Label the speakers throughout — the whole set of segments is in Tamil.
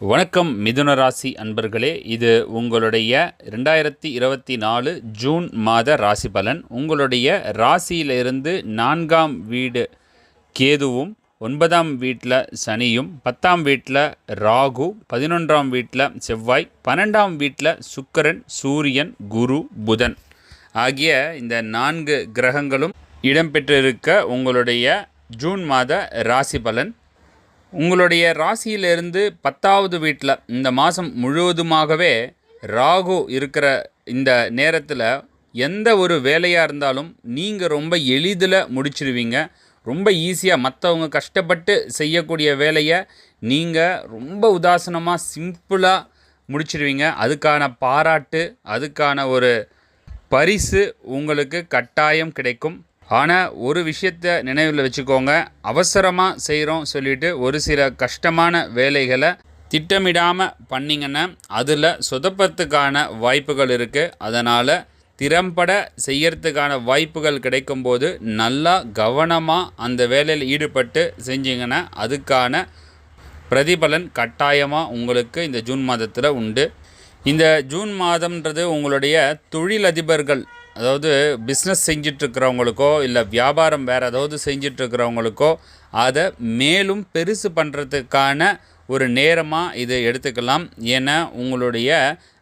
Speaker 1: வணக்கம் மிதுன ராசி அன்பர்களே. இது உங்களுடைய ரெண்டாயிரத்தி இருபத்தி நாலு ஜூன் மாத ராசி பலன். உங்களுடைய ராசியிலிருந்து நான்காம் வீடு கேதுவும் ஒன்பதாம் வீட்டில் சனியும் பத்தாம் வீட்டில் ராகு பதினொன்றாம் வீட்டில் செவ்வாய் பன்னெண்டாம் வீட்டில் சுக்கரன் சூரியன் குரு புதன் ஆகிய இந்த நான்கு கிரகங்களும் இடம்பெற்றிருக்க உங்களுடைய ஜூன் மாத ராசி பலன். உங்களுடைய ராசியிலிருந்து பத்தாவது வீட்டில் இந்த மாதம் முழுவதுமாகவே ராகு இருக்கிற இந்த நேரத்தில் எந்த ஒரு வேலையாக இருந்தாலும் நீங்கள் ரொம்ப எளிதில் முடிச்சிடுவீங்க ரொம்ப ஈஸியாக மற்றவங்க கஷ்டப்பட்டு செய்யக்கூடிய வேலையை நீங்கள் ரொம்ப உதாசனமாக சிம்பிளாக முடிச்சிடுவீங்க அதுக்கான பாராட்டு அதுக்கான ஒரு பரிசு உங்களுக்கு கட்டாயம் கிடைக்கும். ஆனால் ஒரு விஷயத்தை நினைவில் வச்சுக்கோங்க. அவசரமாக செய்கிறோம் சொல்லிட்டு ஒரு சில கஷ்டமான வேலைகளை திட்டமிடாமல் பண்ணிங்கன்னா அதில் சொதப்பத்துக்கான வாய்ப்புகள் இருக்குது அதனால் திறம்பட செய்யறதுக்கான வாய்ப்புகள் கிடைக்கும்போது நல்லா கவனமாக அந்த வேலையில் ஈடுபட்டு செஞ்சிங்கன்னா அதுக்கான பிரதிபலன் கட்டாயமாக உங்களுக்கு இந்த ஜூன் மாதத்தில் உண்டு. இந்த ஜூன் மாதம்ன்றது உங்களுடைய தொழிலதிபர்கள் அதாவது பிஸ்னஸ் செஞ்சிட்ருக்கிறவங்களுக்கோ இல்லை வியாபாரம் வேறு ஏதாவது செஞ்சிட்ருக்கிறவங்களுக்கோ அதை மேலும் பெருசு பண்ணுறதுக்கான ஒரு நேரமாக இதை எடுத்துக்கலாம். ஏன்னா உங்களுடைய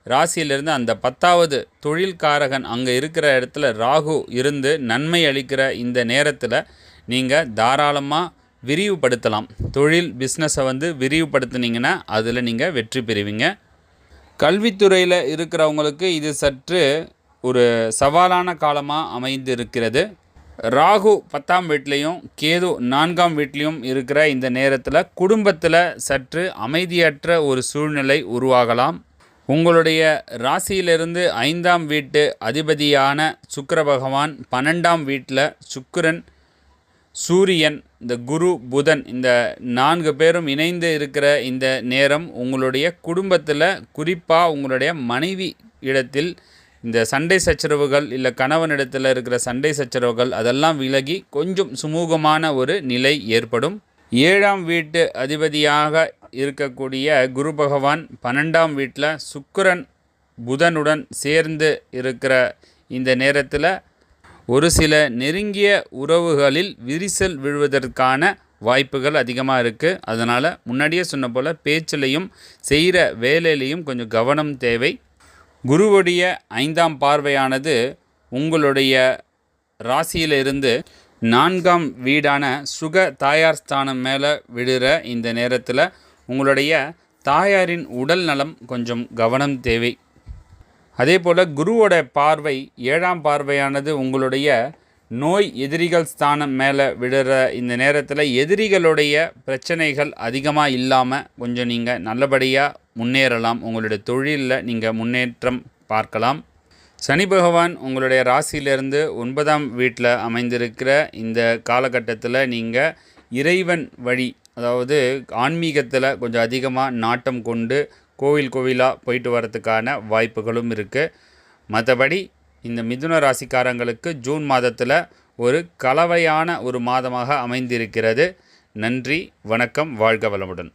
Speaker 1: ராசியிலிருந்து அந்த பத்தாவது தொழில்காரகன் அங்கே இருக்கிற இடத்துல ராகு இருந்து நன்மை அளிக்கிற இந்த நேரத்தில் நீங்கள் தாராளமாக விரிவுபடுத்தலாம். தொழில் பிஸ்னஸை வந்து விரிவுபடுத்துனீங்கன்னா அதில் நீங்கள் வெற்றி பெறுவீங்க. கல்வித்துறையில் இருக்கிறவங்களுக்கு இது சற்று ஒரு சவாலான காலமாக அமைந்து இருக்கிறது ராகு பத்தாம் வீட்லேயும் கேது நான்காம் வீட்லேயும் இருக்கிற இந்த நேரத்தில் குடும்பத்தில் சற்று அமைதியற்ற ஒரு சூழ்நிலை உருவாகலாம். உங்களுடைய ராசியிலிருந்து ஐந்தாம் வீட்டு அதிபதியான சுக்கர பகவான் பன்னெண்டாம் வீட்டில் சுக்கிரன் சூரியன் இந்த குரு புதன் இந்த நான்கு பேரும் இணைந்து இருக்கிற இந்த நேரம் உங்களுடைய குடும்பத்தில் குறிப்பாக உங்களுடைய மனைவி இடத்தில் இந்த சண்டை சச்சரவுகள் இல்லை கணவனிடத்தில் இருக்கிற சண்டை சச்சரவுகள் அதெல்லாம் விலகி கொஞ்சம் சுமூகமான ஒரு நிலை ஏற்படும். ஏழாம் வீட்டு அதிபதியாக இருக்கக்கூடிய குரு பகவான் பன்னெண்டாம் வீட்டில் சுக்கரன் புதனுடன் சேர்ந்து இருக்கிற இந்த நேரத்தில் ஒரு சில நெருங்கிய உறவுகளில் விரிசல் விழுவதற்கான வாய்ப்புகள் அதிகமாக இருக்குது அதனால் முன்னாடியே சொன்ன போல் பேச்சிலையும் செய்கிற வேலையிலையும் கொஞ்சம் கவனம் தேவை. குருவுடைய ஐந்தாம் பார்வையானது உங்களுடைய ராசியிலிருந்து நான்காம் வீடான சுக தாயார் ஸ்தானம் மேலே விடுற இந்த நேரத்தில் உங்களுடைய தாயாரின் உடல் நலம் கொஞ்சம் கவனம் தேவை. அதே போல் குருவோட பார்வை ஏழாம் பார்வையானது உங்களுடைய நோய் எதிரிகள் ஸ்தானம் மேலே விடுற இந்த நேரத்தில் எதிரிகளுடைய பிரச்சனைகள் அதிகமாக இல்லாமல் கொஞ்சம் நீங்கள் நல்லபடியாக முன்னேறலாம். உங்களுடைய தொழிலில் நீங்கள் முன்னேற்றம் பார்க்கலாம். சனி பகவான் உங்களுடைய ராசியிலிருந்து ஒன்பதாம் வீட்டில் அமைந்திருக்கிற இந்த காலகட்டத்தில் நீங்கள் இறைவன் வழி அதாவது ஆன்மீகத்தில் கொஞ்சம் அதிகமாக நாட்டம் கொண்டு கோவில் கோவிலாக போயிட்டு வரத்துக்கான வாய்ப்புகளும் இருக்குது மற்றபடி இந்த மிதுன ராசிக்காரங்களுக்கு ஜூன் மாதத்தில் ஒரு கலவையான ஒரு மாதமாக அமைந்திருக்கிறது. நன்றி வணக்கம் வாழ்க வளமுடன்.